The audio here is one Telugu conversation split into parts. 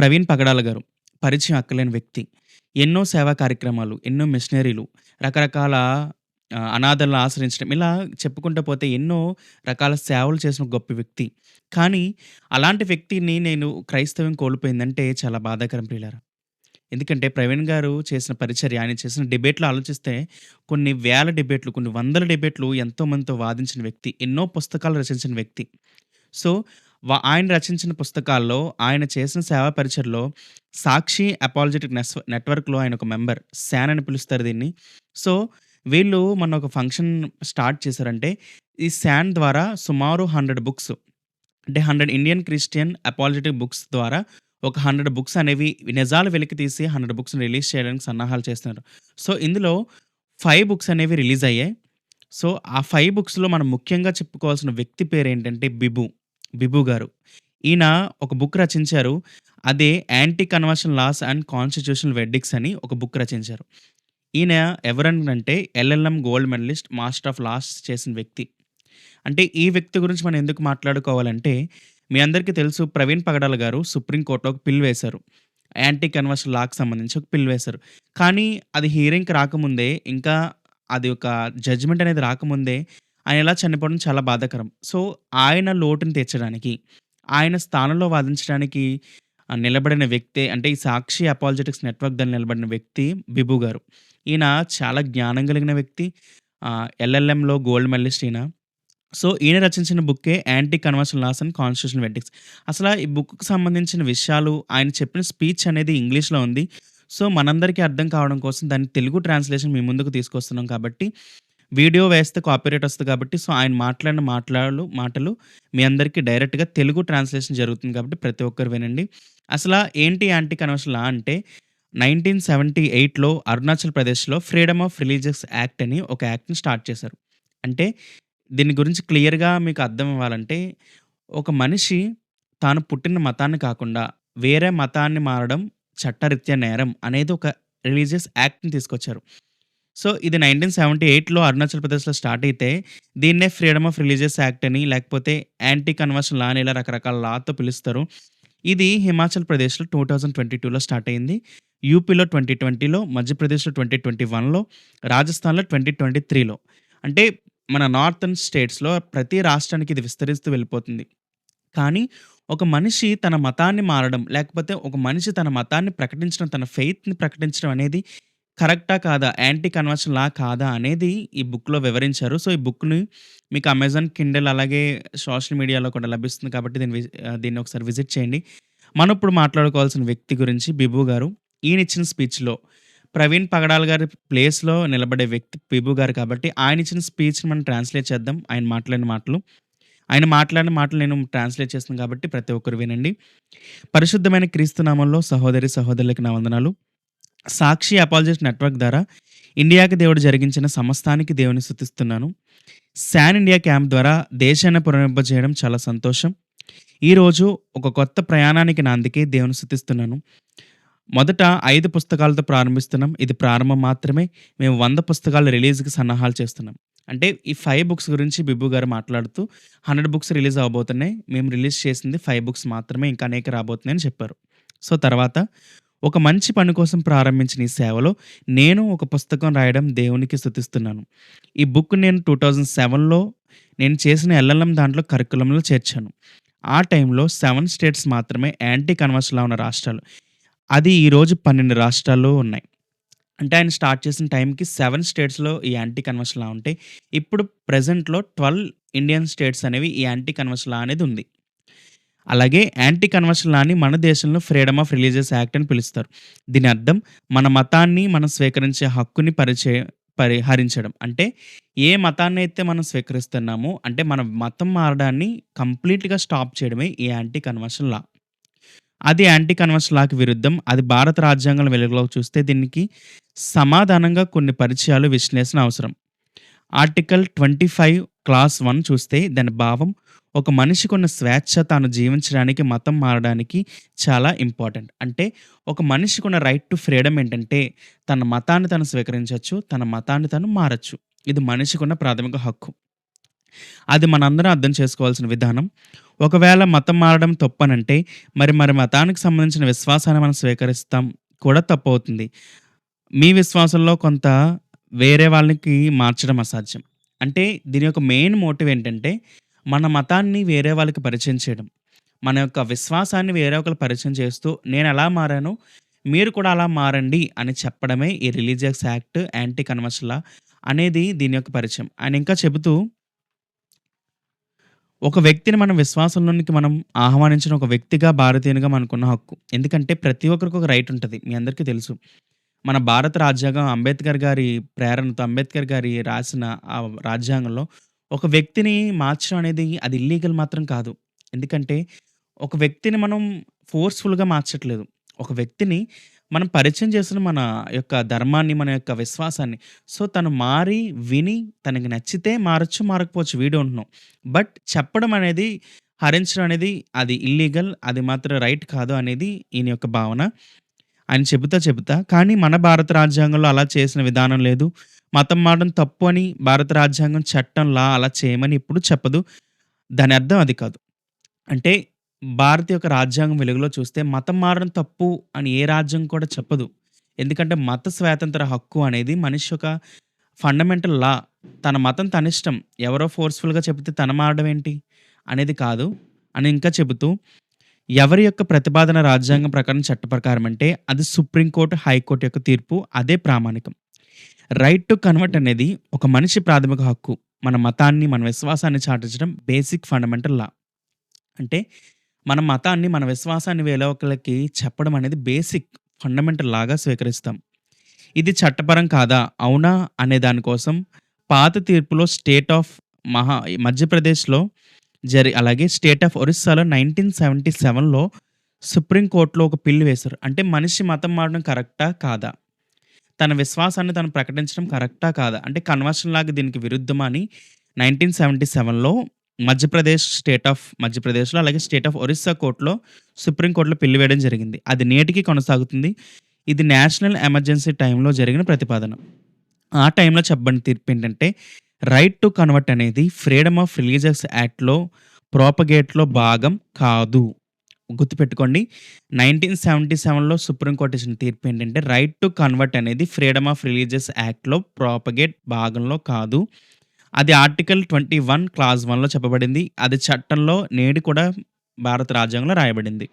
ప్రవీణ్ పగడాల గారు. పరిచయం అక్కలేని వ్యక్తి. ఎన్నో సేవా కార్యక్రమాలు, ఎన్నో మిషనరీలు, రకరకాల అనాథలను ఆశ్రయించడం ఇలా చెప్పుకుంటూ పోతే ఎన్నో రకాల సేవలు చేసిన గొప్ప వ్యక్తి. కానీ అలాంటి వ్యక్తిని నేను క్రైస్తవ్యం కోల్పోయిందంటే చాలా బాధాకరం ప్రియులారా. ఎందుకంటే ప్రవీణ్ గారు చేసిన పరిచర్య, ఆయన చేసిన డిబేట్లు ఆలోచిస్తే కొన్ని వేల డిబేట్‌లు, కొన్ని వందల డిబేట్‌లు ఎంతోమందితో వాదించిన వ్యక్తి. ఎన్నో పుస్తకాలు రచించిన వ్యక్తి. సో, ఆయన రచించిన పుస్తకాల్లో, ఆయన చేసిన సేవా పరిచర్యలో సాక్షి అపాలజెటిక్ నెస్ నెట్‌వర్క్‌లో ఆయన ఒక మెంబర్. శాన్ అని పిలుస్తారు దీన్ని. సో, వీళ్ళు మొన్న ఒక ఫంక్షన్ స్టార్ట్ చేశారంటే, ఈ శాన్ ద్వారా సుమారు 100 బుక్స్ అంటే 100 ఇండియన్ క్రిస్టియన్ అపాలజెటిక్ బుక్స్ ద్వారా ఒక 100 బుక్స్ అనేవి నిజాలు వెలికి తీసి 100 బుక్స్‌ని రిలీజ్ చేయడానికి సన్నాహాలు చేస్తున్నారు. సో, ఇందులో ఫైవ్ బుక్స్ అనేవి రిలీజ్ అయ్యాయి. సో, ఆ ఫైవ్ బుక్స్‌లో మనం ముఖ్యంగా చెప్పుకోవాల్సిన వ్యక్తి పేరు ఏంటంటే బిబు. బిబు గారు. ఈయన ఒక బుక్ రచించారు. అదే anti conversion laws and constitutional verdicts అని ఒక బుక్ రచించారు. ఈయన ఎవరనంటే LLM gold medallist, master of laws చేసిన వ్యక్తి. అంటే ఈ వ్యక్తి గురించి మనం ఎందుకు మాట్లాడుకోవాలంటే, మీ అందరికీ తెలుసు ప్రవీణ్ పగడాల గారు సుప్రీంకోర్టులో ఒక పిల్ వేశారు. యాంటీ కన్వర్షన్ లాకి సంబంధించి ఒక పిల్ వేశారు. కానీ అది హీరింగ్కి రాకముందే ఇంకా అది ఒక జడ్జ్‌మెంట్ అనేది రాకముందే ఆయన ఇలా చనిపోవడం చాలా బాధాకరం. సో, ఆయన లోటుని తీర్చడానికి, ఆయన స్థానంలో వాదించడానికి నిలబడిన వ్యక్తే అంటే ఈ సాక్షి అపాలజెటిక్స్ నెట్‌వర్క్ దాన్ని నిలబడిన వ్యక్తి బిబు గారు. ఈయన చాలా జ్ఞానం కలిగిన వ్యక్తి. ఎల్ఎల్ఎంలో గోల్డ్ మెడలిస్ట్ ఈయన. సో, ఈయన రచించిన బుక్కే anti conversion laws and constitution verdicts. అసలు ఈ బుక్‌కి సంబంధించిన విషయాలు, ఆయన చెప్పిన స్పీచ్ అనేది ఇంగ్లీష్‌లో ఉంది. సో, మనందరికీ అర్థం కావడం కోసం దాన్ని తెలుగు ట్రాన్స్‌లేషన్ మీ ముందుకు తీసుకొస్తున్నాం కాబట్టి, వీడియో వేస్తే కాపీరేట్ వస్తుంది కాబట్టి, సో, ఆయన మాట్లాడిన మాట్లాడు మాటలు మీ అందరికీ డైరెక్ట్‌గా తెలుగు ట్రాన్స్‌లేషన్ జరుగుతుంది కాబట్టి ప్రతి ఒక్కరు వినండి. అసలు ఏంటి యాంటీ కన్వర్షన్ లా అంటే 1978లో అరుణాచల్ ప్రదేశ్‌లో ఫ్రీడమ్ ఆఫ్ రిలీజియస్ యాక్ట్ అని ఒక యాక్ట్‌ని స్టార్ట్ చేశారు. అంటే దీని గురించి క్లియర్‌గా మీకు అర్థం అవ్వాలంటే, ఒక మనిషి తాను పుట్టిన మతాన్ని కాకుండా వేరే మతాన్ని మారడం చట్టరీత్యా నేరం అనేది ఒక రిలీజియస్ యాక్ట్‌ని తీసుకొచ్చారు. సో, ఇది 1978లో అరుణాచల్ ప్రదేశ్‌లో స్టార్ట్ అయితే, దీన్నే ఫ్రీడమ్ ఆఫ్ రిలీజియస్ యాక్ట్ అని లేకపోతే యాంటీ కన్వర్షన్ లా అని ఇలా రకరకాల లాతో పిలుస్తారు. ఇది హిమాచల్ ప్రదేశ్‌లో 2022లో స్టార్ట్ అయింది. యూపీలో 2020లో, మధ్యప్రదేశ్‌లో 2021లో, రాజస్థాన్‌లో 2023లో. అంటే మన నార్థర్న్ స్టేట్స్‌లో ప్రతి రాష్ట్రానికి ఇది విస్తరిస్తూ వెళ్ళిపోతుంది. కానీ ఒక మనిషి తన మతాన్ని మారడం, లేకపోతే ఒక మనిషి తన మతాన్ని ప్రకటించడం, తన ఫెయిత్‌ని ప్రకటించడం అనేది కరెక్టా? కాదా? యాంటీ కన్వర్షన్ లా కాదా? అనేది ఈ బుక్‌లో వివరించారు. సో, ఈ బుక్‌ని మీకు అమెజాన్ కిండల్ అలాగే సోషల్ మీడియాలో కూడా లభిస్తుంది కాబట్టి దీన్ని దీన్ని ఒకసారి విజిట్ చేయండి. మనం ఇప్పుడు మాట్లాడుకోవాల్సిన వ్యక్తి గురించి బిబు గారు. ఈయన ఇచ్చిన స్పీచ్‌లో ప్రవీణ్ పగడాల్ గారి ప్లేస్‌లో నిలబడే వ్యక్తి బిబు గారు కాబట్టి, ఆయన ఇచ్చిన స్పీచ్‌ని మనం ట్రాన్స్‌లేట్ చేద్దాం. ఆయన మాట్లాడిన మాటలు. ఆయన మాట్లాడిన మాటలు నేను ట్రాన్స్‌లేట్ చేస్తున్నాను కాబట్టి ప్రతి ఒక్కరు వినండి. పరిశుద్ధమైన క్రీస్తు నామంలో సహోదరి, సహోదరులకి నా వందనాలు. సాక్షి అపాలజిస్ట్ నెట్‌వర్క్ ద్వారా ఇండియాకి దేవుడు జరిగించిన సమస్తానికి దేవుని స్థుతిస్తున్నాను శాన్ ఇండియా క్యాంప్ ద్వారా దేశాన్ని పునరుద్ధరింపజేయడం చాలా సంతోషం. ఈరోజు ఒక కొత్త ప్రయాణానికి నాందికి దేవుని స్తుతిస్తున్నాను. మొదట ఐదు పుస్తకాలతో ప్రారంభిస్తున్నాం. ఇది ప్రారంభం మాత్రమే. మేము వంద పుస్తకాలు రిలీజ్‌కి సన్నాహాలు చేస్తున్నాం. అంటే ఈ ఫైవ్ బుక్స్ గురించి బిబు గారు మాట్లాడుతూ 100 బుక్స్ రిలీజ్ అవ్వబోతున్నాయి. మేము రిలీజ్ చేసింది ఫైవ్ బుక్స్ మాత్రమే. ఇంకా అనేక రాబోతున్నాయని చెప్పారు. సో, తర్వాత ఒక మంచి పని కోసం ప్రారంభించిన ఈ సేవలో నేను ఒక పుస్తకం రాయడం దేవునికి స్థుతిస్తున్నాను ఈ బుక్ నేను 2007లో నేను చేసిన ఎల్ఎల్ఎం దాంట్లో కరికులంలో చేర్చాను. ఆ టైంలో సెవెన్ స్టేట్స్ మాత్రమే యాంటీ కన్వర్షన్ ఉన్న రాష్ట్రాలు. అది ఈరోజు 12 రాష్ట్రాల్లో ఉన్నాయి. అంటే ఆయన స్టార్ట్ చేసిన టైంకి సెవెన్ స్టేట్స్‌లో ఈ యాంటీ కన్వర్షన్ లా ఉంటే, ఇప్పుడు ప్రజెంట్లో ట్వెల్వ్ ఇండియన్ స్టేట్స్ అనేవి ఈ యాంటీ కన్వర్షన్ లా అనేది ఉంది. అలాగే యాంటీ కన్వర్షన్ లాని మన దేశంలో ఫ్రీడమ్ ఆఫ్ రిలీజియస్ యాక్ట్ అని పిలుస్తారు. దీని అర్థం మన మతాన్ని మనం స్వీకరించే హక్కుని పరిచయం పరిహరించడం. అంటే ఏ మతాన్ని అయితే మనం స్వీకరిస్తున్నామో అంటే మన మతం మారడాన్ని కంప్లీట్‌గా స్టాప్ చేయడమే ఈ యాంటీ కన్వర్షన్ లా. అది యాంటీ కన్వర్షన్ లాకి విరుద్ధం. అది భారత రాజ్యాంగం వెలుగులో చూస్తే దీనికి సమాధానంగా కొన్ని పరిచయాలు, విశ్లేషణ అవసరం. ఆర్టికల్ 25 క్లాస్ వన్ చూస్తే దాని భావం ఒక మనిషికి ఉన్న స్వేచ్ఛ తాను జీవించడానికి, మతం మారడానికి చాలా ఇంపార్టెంట్. అంటే ఒక మనిషికి ఉన్న రైట్ టు ఫ్రీడమ్ ఏంటంటే తన మతాన్ని తను స్వీకరించవచ్చు తన మతాన్ని తను మారచ్చు ఇది మనిషికి ఉన్న ప్రాథమిక హక్కు. అది మనందరం అర్థం చేసుకోవాల్సిన విధానం. ఒకవేళ మతం మారడం తప్పనంటే మరి మరి మతానికి సంబంధించిన విశ్వాసాన్ని మనం స్వీకరిస్తాం కూడా తప్పు అవుతుంది మీ విశ్వాసంలో కొంత వేరే వాళ్ళకి మార్చడం అసాధ్యం. అంటే దీని యొక్క మెయిన్ మోటివ్ ఏంటంటే మన మతాన్ని వేరే వాళ్ళకి పరిచయం చేయడం. మన యొక్క విశ్వాసాన్ని వేరే ఒకరు పరిచయం చేస్తూ నేను ఎలా మారాను మీరు కూడా అలా మారండి అని చెప్పడమే ఈ రిలీజియస్ యాక్ట్, యాంటీ కన్వర్షన్ అనేది దీని యొక్క పరిచయం. ఆయన ఇంకా చెబుతూ ఒక వ్యక్తిని మనం విశ్వాసంలోనికి మనం ఆహ్వానించిన ఒక వ్యక్తిగా, భారతీయునిగా మనకున్న హక్కు. ఎందుకంటే ప్రతి ఒక్కరికి ఒక రైట్ ఉంటుంది మీ అందరికీ తెలుసు. మన భారత రాజ్యాంగం అంబేద్కర్ గారి ప్రేరణతో అంబేద్కర్ గారి రాసిన ఆ రాజ్యాంగంలో ఒక వ్యక్తిని మార్చడం అనేది అది ఇల్లీగల్ మాత్రం కాదు. ఎందుకంటే ఒక వ్యక్తిని మనం ఫోర్స్‌ఫుల్‌గా మార్చట్లేదు. ఒక వ్యక్తిని మనం పరిచయం చేసిన మన యొక్క ధర్మాన్ని, మన యొక్క విశ్వాసాన్ని. సో, తను మారి, విని తనకి నచ్చితే మారొచ్చు, మారకపోవచ్చు వి డోంట్ నో. బట్ చెప్పడం అనేది, హరించడం అనేది అది ఇల్లీగల్. అది మాత్రం రైట్ కాదు అనేది ఈయన యొక్క భావన. ఆయన చెబుతా, చెబుతా కానీ మన భారత రాజ్యాంగంలో అలా చేసిన విధానం లేదు. మతం మారడం తప్పు అని భారత రాజ్యాంగం, చట్టం, లా అలా చేయమని ఎప్పుడు చెప్పదు. దాని అర్థం అది కాదు. అంటే భారత యొక్క రాజ్యాంగం వెలుగులో చూస్తే మతం మారడం తప్పు అని ఏ రాజ్యం కూడా చెప్పదు. ఎందుకంటే మత స్వాతంత్ర హక్కు అనేది మనిషి యొక్క ఫండమెంటల్ లా. తన మతం తనిష్టం. ఎవరో ఫోర్స్‌ఫుల్‌గా చెబితే తన మారడం ఏంటి? అనేది కాదు అని ఇంకా చెబుతూ ఎవరి యొక్క ప్రతిపాదన రాజ్యాంగం ప్రకారం చట్ట ప్రకారం అంటే అది సుప్రీంకోర్టు హైకోర్టు హైకోర్ట్ యొక్క తీర్పు అదే ప్రామాణికం. రైట్ టు కన్వర్ట్ అనేది ఒక మనిషి ప్రాథమిక హక్కు. మన మతాన్ని, మన విశ్వాసాన్ని చాటించడం బేసిక్ ఫండమెంటల్ లా. అంటే మన మతాన్ని, మన విశ్వాసాన్ని వేరే ఒకరికి చెప్పడం అనేది బేసిక్ ఫండమెంటల్ లాగా స్వీకరిస్తాం. ఇది చట్టపరం కాదా? అవునా? అనే దానికోసం పాత తీర్పులో స్టేట్ ఆఫ్ మహా మధ్యప్రదేశ్‌లో జరి అలాగే స్టేట్ ఆఫ్ ఒరిస్సాలో 1977లో సుప్రీం సుప్రీంకోర్టులో ఒక పిల్లు వేశారు. అంటే మనిషి మతం మారడం కరెక్టా? కాదా? తన విశ్వాసాన్ని తను ప్రకటించడం కరెక్టా? కాదా? అంటే కన్వర్షన్ లాగా దీనికి విరుద్ధమా అని 1977లో మధ్యప్రదేశ్ స్టేట్ ఆఫ్ మధ్యప్రదేశ్‌లో అలాగే స్టేట్ ఆఫ్ ఒరిస్సా కోర్టులో సుప్రీం కోర్ట్‌లో వేయడం జరిగింది. అది నేటికి కొనసాగుతుంది. ఇది నేషనల్ ఎమర్జెన్సీ టైంలో జరిగిన ప్రతిపాదన. ఆ టైంలో చెప్పబడిన తీర్పు ఏంటంటే రైట్ టు కన్వర్ట్ అనేది ఫ్రీడమ్ ఆఫ్ రిలీజియస్ యాక్ట్‌లో ప్రాపగేట్లో భాగం కాదు. గుర్తుపెట్టుకోండి. 1977లో సుప్రీం సుప్రీంకోర్టు ఇచ్చిన తీర్పు ఏంటంటే రైట్ టు కన్వర్ట్ అనేది ఫ్రీడమ్ ఆఫ్ రిలీజియస్ యాక్ట్‌లో ప్రాపగేట్ భాగంలో కాదు. అది ఆర్టికల్ 21 క్లాజ్ వన్లో చెప్పబడింది. అది చట్టంలో నేడు కూడా భారత రాజ్యాంగంలో రాయబడింది.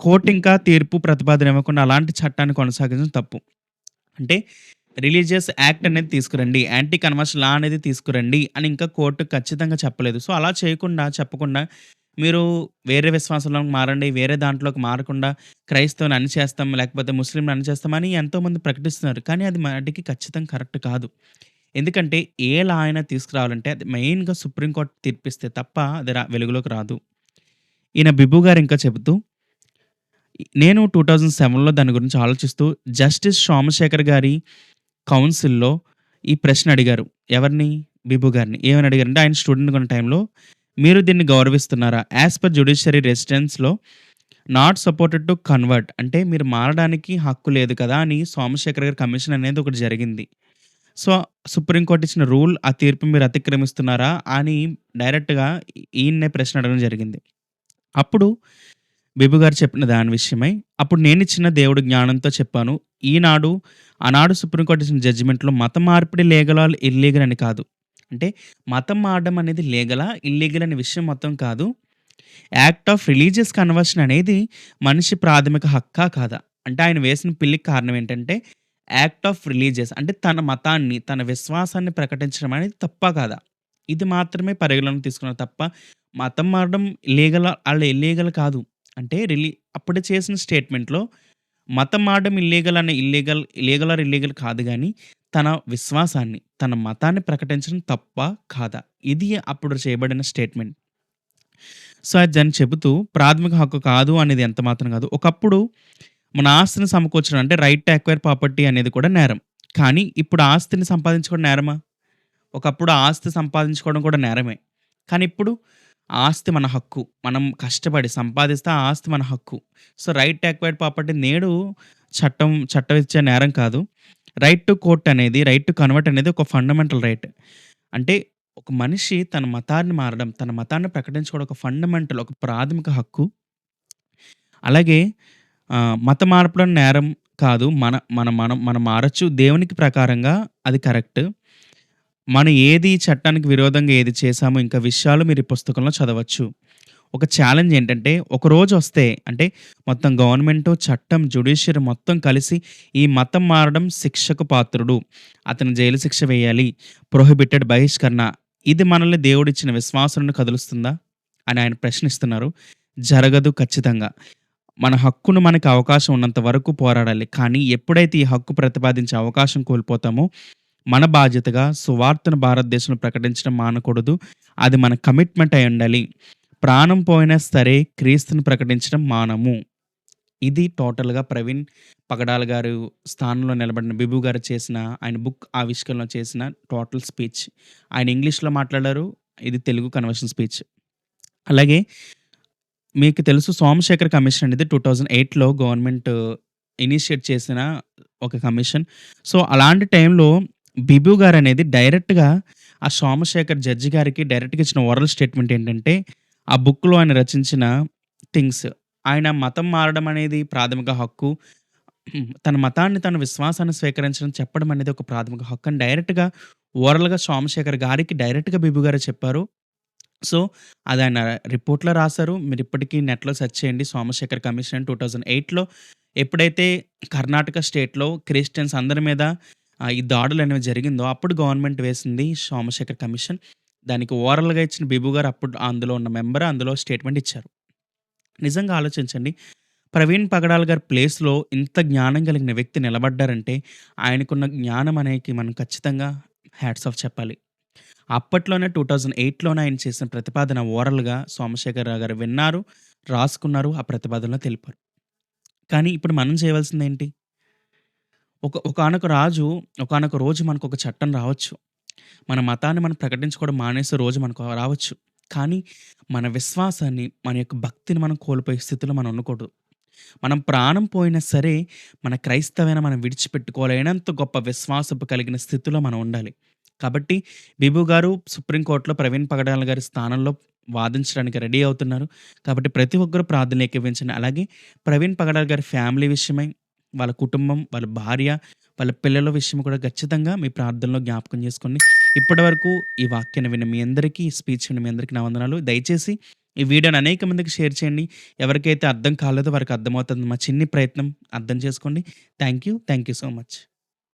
కోర్ట్ ఇంకా తీర్పు ప్రతిపాదన ఇవ్వకుండా అలాంటి చట్టాన్ని కొనసాగించడం తప్పు. అంటే రిలీజియస్ యాక్ట్ అనేది తీసుకురండి. యాంటీ కన్వర్షన్ లా అనేది తీసుకురండి అని ఇంకా కోర్ట్ ఖచ్చితంగా చెప్పలేదు. సో, అలా చేయకుండా, చెప్పకుండా మీరు వేరే విశ్వాసంలోకి మారండి. వేరే దాంట్లోకి మారకుండా క్రైస్తవుని అణిచేస్తాం, లేకపోతే ముస్లింని అణిచేస్తాం చేస్తామని ఎంతోమంది ప్రకటిస్తున్నారు. కానీ అది మటికి ఖచ్చితంగా కరెక్ట్ కాదు. ఎందుకంటే ఏ లా అయినా తీసుకురావాలంటే అది మెయిన్‌గా సుప్రీం కోర్ట్ తీర్పిస్తే తప్ప అది రా వెలుగులోకి రాదు. ఈయన బిబు గారు ఇంకా చెబుతూ నేను 2007లో దాని గురించి ఆలోచిస్తూ జస్టిస్ సోమశేఖర్ గారి కౌన్సిల్‌లో ఈ ప్రశ్న అడిగారు. ఎవరిని? బిబు గారిని. ఏమని అడిగారంటే ఆయన స్టూడెంట్‌గా ఉన్న టైంలో మీరు దీన్ని గౌరవిస్తున్నారా? యాస్ పర్ జ్యుడిషియరీ రెసిడెన్స్‌లో నాట్ సపోర్టెడ్ టు కన్వర్ట్ అంటే మీరు మారడానికి హక్కు లేదు కదా! అని సోమశేఖర్ గారి కమిషన్ అనేది ఒకటి జరిగింది. సో, సుప్రీం కోర్ట్ ఇచ్చిన రూల్ ఆ తీర్పు మీరు అతిక్రమిస్తున్నారా? అని డైరెక్ట్‌గా ఈయన్నే ప్రశ్న అడగడం జరిగింది. అప్పుడు బిబు గారు చెప్పిన దాని విషయమై అప్పుడు నేను ఇచ్చిన దేవుడు జ్ఞానంతో చెప్పాను. ఈనాడు ఆనాడు సుప్రీంకోర్టు ఇచ్చిన జడ్జిమెంట్‌లో మత మార్పిడి లేగలా ఇల్లీగల్ అని కాదు. అంటే మతం మారడం అనేది లేగలా ఇల్లీగల్ అనే విషయం మొత్తం కాదు. యాక్ట్ ఆఫ్ రిలీజియస్ కన్వర్షన్ అనేది మనిషి ప్రాథమిక హక్కా? కాదా? అంటే ఆయన వేసిన పిల్లికి కారణం ఏంటంటే యాక్ట్ ఆఫ్ రిలీజియస్ అంటే తన మతాన్ని, తన విశ్వాసాన్ని ప్రకటించడం అనేది తప్ప కాదా? ఇది మాత్రమే పరిగణలోకి తీసుకున్నారు తప్ప మతం మారడం లీగలా? వాళ్ళ ఇల్లీగల్ కాదు. అంటే రిలీ అప్పుడు చేసిన స్టేట్మెంట్‌లో మతం మారడం ఇల్లీగల్ అనే ఇల్లీగల్ లీగల్ ఆర్ ఇల్లీగల్ కాదు కానీ తన విశ్వాసాన్ని, తన మతాన్ని ప్రకటించడం తప్ప కాదా? ఇది అప్పుడు చేయబడిన స్టేట్మెంట్. సో, అది దాన్ని చెబుతూ ప్రాథమిక హక్కు కాదు అనేది ఎంత మాత్రం కాదు. ఒకప్పుడు మన ఆస్తిని సమకూర్చడం అంటే రైట్ టు అక్వైర్ ప్రాపర్టీ అనేది కూడా నేరం. కానీ ఇప్పుడు ఆస్తిని సంపాదించుకోవడం నేరమా? ఒకప్పుడు ఆస్తి సంపాదించుకోవడం కూడా నేరమే. కానీ ఇప్పుడు ఆస్తి మన హక్కు. మనం కష్టపడి సంపాదిస్తే ఆ ఆస్తి మన హక్కు. So, right to acquired property నేడు చట్టం చట్టం ఇచ్చే నేరం కాదు. రైట్ టు కోర్ట్ అనేది, రైట్ టు కన్వర్ట్ అనేది ఒక ఫండమెంటల్ రైట్. అంటే ఒక మనిషి తన మతాన్ని మారడం, తన మతాన్ని ప్రకటించుకోవడం ఒక ఫండమెంటల్ ఒక ప్రాథమిక హక్కు. అలాగే మత మతం నేరం కాదు. మన మన మనం మనం మారచ్చు దేవునికి ప్రకారంగా అది కరెక్ట్. మనం ఏది చట్టానికి విరోధంగా ఏది చేశామో ఇంకా విషయాలు మీరు ఈ పుస్తకంలో చదవచ్చు. ఒక ఛాలెంజ్ ఏంటంటే ఒక వస్తే అంటే మొత్తం గవర్నమెంటు, చట్టం, జ్యుడిషియరీ మొత్తం కలిసి ఈ మతం మారడం శిక్షకు పాత్రుడు. అతను జైలు శిక్ష వేయాలి. ప్రొహిబిటెడ్ బహిష్కరణ. ఇది మనల్ని దేవుడిచ్చిన విశ్వాసులను కదులుస్తుందా? అని ఆయన ప్రశ్నిస్తున్నారు. జరగదు ఖచ్చితంగా. మన హక్కును మనకు అవకాశం ఉన్నంత వరకు పోరాడాలి. కానీ ఎప్పుడైతే ఈ హక్కు ప్రతిపాదించే అవకాశం కోల్పోతామో మన బాధ్యతగా సువార్తను భారతదేశంలో ప్రకటించడం మానకూడదు. అది మన కమిట్మెంట్ అయి ఉండాలి ప్రాణం పోయినా సరే క్రీస్తుని ప్రకటించడం మానము. ఇది టోటల్‌గా ప్రవీణ్ పగడాల గారు స్థానంలో నిలబడిన బిబు గారు చేసిన ఆయన బుక్ ఆవిష్కరణలో చేసిన టోటల్ స్పీచ్. ఆయన ఇంగ్లీష్‌లో మాట్లాడారు. ఇది తెలుగు కన్వర్షన్ స్పీచ్. అలాగే మీకు తెలుసు సోమశేఖర్ కమిషన్ అనేది 2008లో గవర్నమెంట్ ఇనిషియేట్ చేసిన ఒక కమిషన్. సో, అలాంటి టైంలో బిబు గారనేది డైరెక్ట్‌గా ఆ సోమశేఖర్ జడ్జి గారికి డైరెక్ట్‌గా ఇచ్చిన ఓరల్ స్టేట్మెంట్ ఏంటంటే, ఆ బుక్‌లో ఆయన రచించిన థింగ్స్. ఆయన మతం మారడం అనేది ప్రాథమిక హక్కు. తన మతాన్ని, తన విశ్వాసాన్ని స్వీకరించడం చెప్పడం అనేది ఒక ప్రాథమిక హక్కు అని డైరెక్ట్‌గా ఓరల్‌గా సోమశేఖర్ గారికి డైరెక్ట్‌గా బిబు గారు చెప్పారు. సో, అది ఆయన రిపోర్ట్‌లో రాశారు మీరు ఇప్పటికీ నెట్‌లో సెర్చ్ చేయండి. సోమశేఖర్ కమిషన్ 2008లో ఎప్పుడైతే కర్ణాటక స్టేట్‌లో క్రిస్టియన్స్ అందరి మీద ఈ దాడులు అనేవి జరిగిందో అప్పుడు గవర్నమెంట్ వేసింది సోమశేఖర్ కమిషన్. దానికి ఓరల్‌గా ఇచ్చిన బిబు గారు అప్పుడు అందులో ఉన్న మెంబర్. అందులో స్టేట్మెంట్ ఇచ్చారు. నిజంగా ఆలోచించండి. ప్రవీణ్ పగడాల్ గారి ప్లేస్‌లో ఇంత జ్ఞానం కలిగిన వ్యక్తి నిలబడ్డారంటే ఆయనకున్న జ్ఞానం అనేది మనం ఖచ్చితంగా హ్యాట్స్ ఆఫ్ చెప్పాలి. అప్పట్లోనే 2008లోనే ఆయన చేసిన ప్రతిపాదన ఓరల్‌గా సోమశేఖరరావు గారు విన్నారు, రాసుకున్నారు. ఆ ప్రతిపాదనలో తెలిపారు. కానీ ఇప్పుడు మనం చేయవలసింది ఏంటి ఒక ఒకానొక రాజు ఒకానొక రోజు మనకు ఒక చట్టం రావచ్చు. మన మతాన్ని మనం ప్రకటించుకోవడం మానేసే రోజు మనకు రావచ్చు. కానీ మన విశ్వాసాన్ని, మన యొక్క భక్తిని మనం కోల్పోయే స్థితిలో మనం ఉండకూడదు. మనం ప్రాణం పోయినా సరే మన క్రైస్తవైన మనం విడిచిపెట్టుకోలేనంత గొప్ప విశ్వాసపు కలిగిన స్థితిలో మనం ఉండాలి. కాబట్టి బిబు గారు సుప్రీంకోర్టులో ప్రవీణ్ పగడాల గారి స్థానంలో వాదించడానికి రెడీ అవుతున్నారు. కాబట్టి ప్రతి ఒక్కరు ప్రార్థన ఏకీభవించండి. అలాగే ప్రవీణ్ పగడాల గారి ఫ్యామిలీ విషయమై, వాళ్ళ కుటుంబం, వాళ్ళ భార్య, వాళ్ళ పిల్లల విషయం కూడా ఖచ్చితంగా మీ ప్రార్థనలో జ్ఞాపకం చేసుకోండి. ఇప్పటివరకు ఈ వాక్యాన్ని విన్న మీ అందరికీ, స్పీచ్ విన్న మీ అందరికీ నా వందనాలు. దయచేసి ఈ వీడియోని అనేక మందికి షేర్ చేయండి. ఎవరికైతే అర్థం కాలేదో వారికి అర్థమవుతుంది మా చిన్ని ప్రయత్నం అర్థం చేసుకోండి. Thank you. Thank you so much.